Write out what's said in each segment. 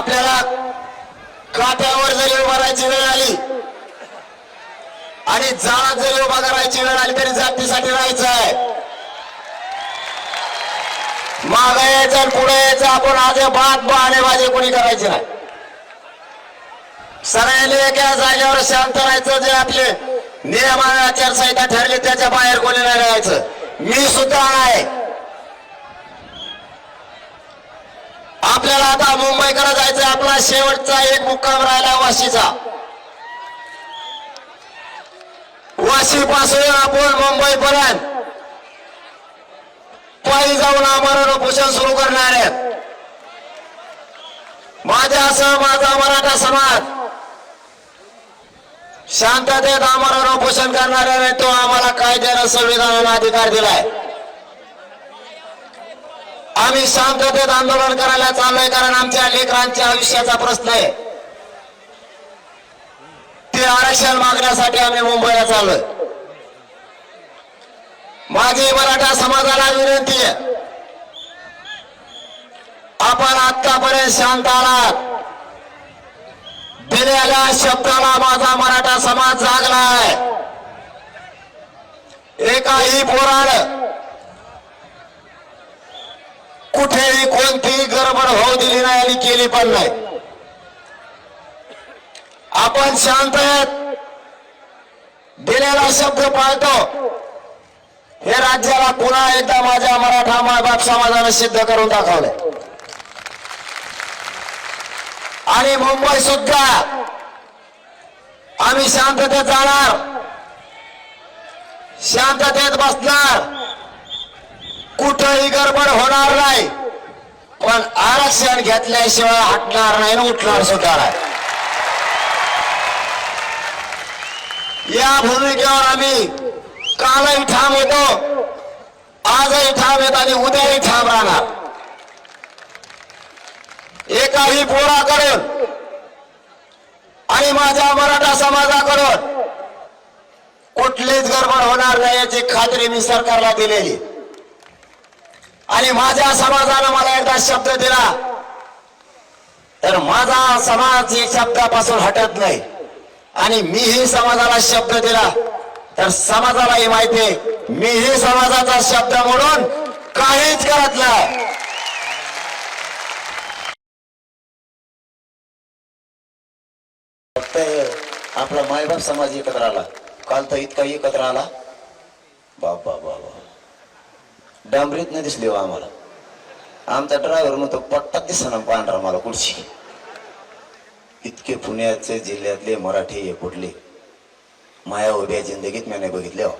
आपल्याला काट्यावर जरी उभा राहायची वेळ आली आणि जाळात जरी उभा करायची वेळ आली तरी जातीसाठी राहायचं आहे मागे यायचं पुढे यायचं आपण आज बात बहाणेबाजी कोणी करायची नाही. सगळ्यांनी एका जागेवर शांत राहायचं जे आपले नियम आणि आचारसंहिता ठरली त्याच्या बाहेर कोणी नाही राहायचं. मी सुद्धा आहे आपल्याला आता मुंबईकडे जायचं आपला शेवटचा एक मुक्काम राहिला वाशीचा. वाशी पासून आपण मुंबई पर्यंत पायी जाऊन आमरण उपोषण सुरू करणार आहेत. माझ्यासह माझा मराठा समाज शांततेत आमरण उपोषण करणाऱ्याने तो आम्हाला कायद्यानं संविधानाला अधिकार दिलाय. आम्ही शांततेत आंदोलन करायला चाललोय कारण आमच्या लेकरांच्या आयुष्याचा प्रश्न आहे. ते आरक्षण मागण्यासाठी आम्ही मुंबईला चाललोय. माझी मराठा समाजाला विनंती आहे. आपण आतापर्यंत शांत आलात दिलेल्या शब्दाला माझा मराठा समाज जागलाय. एकाही पोराड कुठेही कोणतीही गडबड होऊ दिली नाही आणि केली पण नाही. आपण शांत आहेत. दिलेला शब्द पाळतो. हे राज्याला पुन्हा एकदा माझ्या मराठा मायबाप समाजाने सिद्ध करून दाखवलंय. आणि मुंबई सुद्धा. आम्ही शांततेत जाणार. शांततेत बसणार. कुठंही गडबड होणार नाही. पण आरक्षण घेतल्याशिवाय हटणार नाही ना उठणार सुद्धा नाही. या भूमिकेवर आम्ही कालही ठाम होतो. आजही ठाम येत आणि उद्याही ठाम राहणार. एकाही पोराकडून आणि माझ्या मराठा समाजाकडून कुठलीच गडबड होणार नाही याची खात्री मी सरकारला दिलेली आणि माझ्या समाजानं मला एकदा शब्द दिला. तर माझा समाज या शब्दापासून हटत नाही. आणि मीही समाजाला शब्द दिला. तर समाजालाही माहिती मीही समाजाचा शब्द म्हणून काहीच करत नाही. फक्त आपला मायबाप समाज एकत्र आला. काल तर इतका एकत्र आला. बाबा बाबा डांबरीत नाही दिसली आम्हाला. आमचा ड्रायव्हर म्हणतो पट्टात दिसताना पांढरा मला कुठची इतके पुण्याचे जिल्ह्यातले मराठी हे कुठले? माया उभ्या जिंदगीत मी नाही बघितले हो.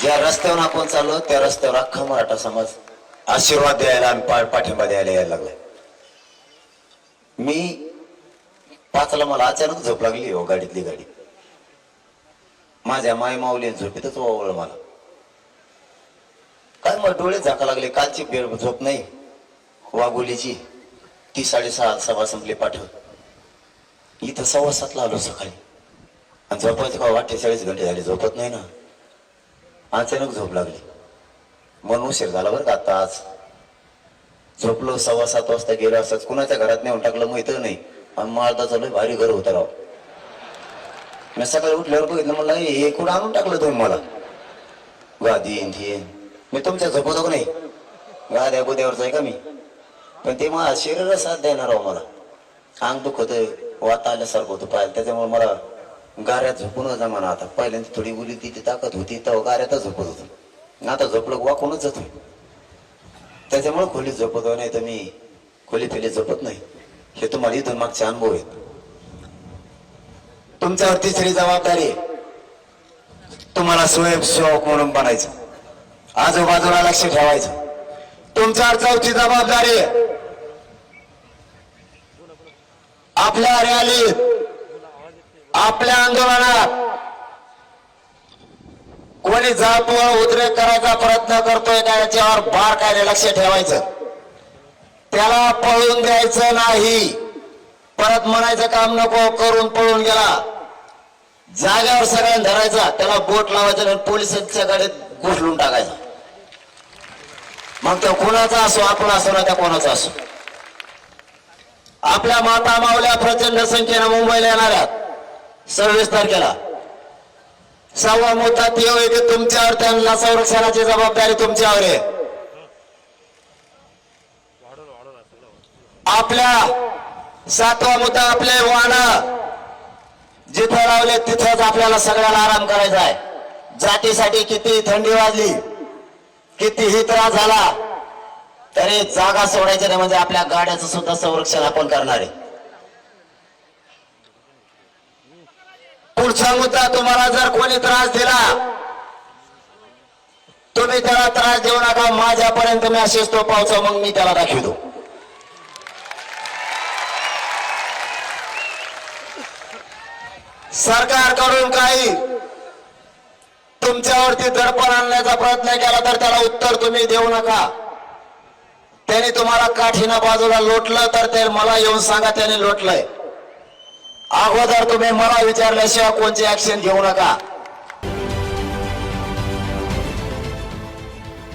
ज्या रस्त्यावर आपण चाललो त्या रस्त्यावर अख्खा मराठा समाज आशीर्वाद द्यायला आणि पा- पाठिंबा द्यायला यायला लागलाय. मी पाचला मला अचानक झोप लागली हो गाडीतली गाडी. माझ्या माय माऊली झोपेतच वावळ मला. काय मला डोळे झाका लागले कालची बेळ झोप नाही. वाघोलीची ती साडेसहा सव्वा संपली पाठव इथं सव्वा सातला आलो सकाळी. आणि झोपायचं का अठ्ठेचाळीस घंटे झाले झोपत नाही ना. अचानक झोप लागली. मन उशीर झाला बरं का आता आज. झोपलो सव्वा सात वाजता गेलो असंच कुणाच्या घरात नेऊन टाकलं माहीत नाही. आणि माळदा चालू भारी घर होतं राव. मी सकाळी उठल्यावर बघितलं म्हणलं "हे- कुठं आणून टाकलं तुम्ही मला? गादी ती मी तुमच्या झोपत का नाही? गाद्या गोद्यावरच आहे का मी? पण ते मला शरीर साथ देणार आहो मला. अंग दुखत वाता आल्यासारखं होतं पाहिलं त्याच्यामुळे मला गाऱ्यात झोपून जमाना आता. पहिल्यांदा थोडी उली ती ताकद होती तेव्हा गाऱ्यातच झोपत होतो. आता झोपलं वाकूनच जातो. त्याच्यामुळे खोलीत झोपतो नाही तर मी खोली फेलीत झोपत नाही. हे तुम्हाला इथून मागचे अनुभव आहेत. तुमच्यावर तिसरी जबाबदारी तुम्हाला स्वयंसेवक म्हणून बनायचं. आजूबाजूला लक्ष ठेवायचं. तुमच्यावर चौथी जबाबदारी आपल्या रॅलीत आपल्या आंदोलनात कोणी जाळपोळ उद्रेक करायचा प्रयत्न करतोय का याच्यावर बारकायने लक्ष ठेवायचं? त्याला पळून द्यायचं नाही. परत म्हणायचं काम नको करून पळून गेला. जाग्यावर सगळ्यांना धरायचा त्याला बोट लावायचं आणि पोलिसांच्या गाडीत घुसलून टाकायचा. मग तो कोणाचा असो आपला असो ना त्या कोणाचा असो. आपल्या माता मावल्या प्रचंड संख्येनं मुंबईला येणाऱ्या सव्वीस तारखेला. सव्वा मोठा ते होय की तुमच्यावर त्यांना संरक्षणाची जबाबदारी तुमच्यावर आहे. आपल्या सातवा मुद्दा आपले वाहन जिथं लावले तिथंच आपल्याला सगळ्याला आराम करायचा आहे. जातीसाठी किती थंडी वाजली कितीही त्रास झाला तरी जागा सोडायची नाही म्हणजे आपल्या गाड्याचं सुद्धा संरक्षण आपण करणार आहे. पुढचा मुद्दा तुम्हाला जर कोणी त्रास दिला तुम्ही त्याला त्रास देऊ नका. माझ्यापर्यंत मेसेज तो पावसा मग मी त्याला दाखवतो. सरकारकडून काही तुमच्यावरती दडपण आणण्याचा प्रयत्न केला तर त्याला उत्तर तुम्ही देऊ नका. त्याने तुम्हाला काठीनं बाजूला लोटलं तर ते मला येऊन सांगा त्याने लोटलंय. अगोदर तुम्ही मला विचारल्याशिवाय कोणची ऍक्शन घेऊ नका.